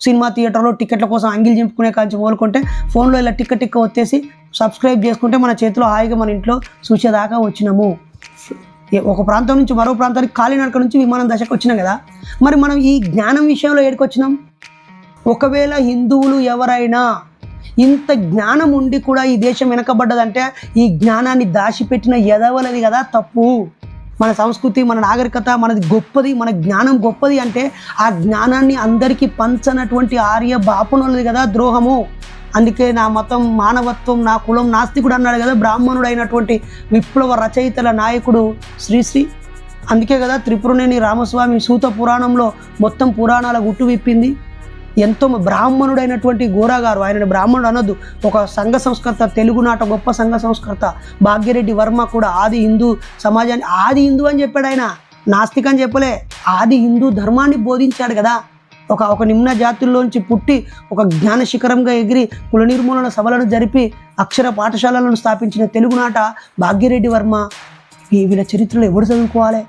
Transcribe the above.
Cinema థియేటర్లో టికెట్ల కోసం అంగిల్ చింపుకునే కాంచి మొదలుకుంటే ఫోన్లో ఇలా టిక్క టిక్క వచ్చేసి సబ్స్క్రైబ్ చేసుకుంటే మన చేతిలో హాయిగా మన ఇంట్లో చూసేదాకా వచ్చినాము. ఒక ప్రాంతం నుంచి మరో ప్రాంతానికి కాలినడక నుంచి విమానం దశకు వచ్చినాం కదా. మరి మనం ఈ జ్ఞానం విషయంలో ఏడుకొచ్చినాం ఒకవేళ హిందువులు ఎవరైనా ఇంత జ్ఞానం ఉండి కూడా ఈ దేశం వెనకబడ్డదంటే ఈ జ్ఞానాన్ని దాచిపెట్టిన ఎదవలది కదా తప్పు. మన సంస్కృతి మన నాగరికత మనది గొప్పది మన జ్ఞానం గొప్పది అంటే ఆ జ్ఞానాన్ని అందరికీ పంచనటువంటి ఆర్య బాపునులది కదా ద్రోహము. అందుకే నా మతం మానవత్వం నా కులం నాస్తికుడు అన్నాడు కదా బ్రాహ్మణుడు అయినటువంటి విప్లవ రచయితల నాయకుడు శ్రీశ్రీ అందుకే కదా త్రిపురనేని రామస్వామి సూత పురాణంలో మొత్తం పురాణాల గుట్టు విప్పింది. ఎంతో బ్రాహ్మణుడైనటువంటి గోరాగారు. ఆయన బ్రాహ్మణుడు అనొద్దు. ఒక సంఘ సంస్కర్త తెలుగునాట గొప్ప సంఘ సంస్కర్త. భాగ్యరెడ్డి వర్మ కూడా ఆది హిందూ సమాజాన్ని ఆది హిందూ అని చెప్పాడు ఆయన. నాస్తికని అని చెప్పలే. ఆది హిందూ ధర్మాన్ని బోధించాడు కదా. ఒక ఒక నిమ్న జాతుల్లోంచి పుట్టి ఒక జ్ఞాన శిఖరంగా ఎగిరి కుల నిర్మూలన సభలను జరిపి అక్షర పాఠశాలలను స్థాపించిన తెలుగునాట భాగ్యరెడ్డి వర్మ. ఈ వీళ్ళ చరిత్రలో ఎవడు చదువుకోవాలి?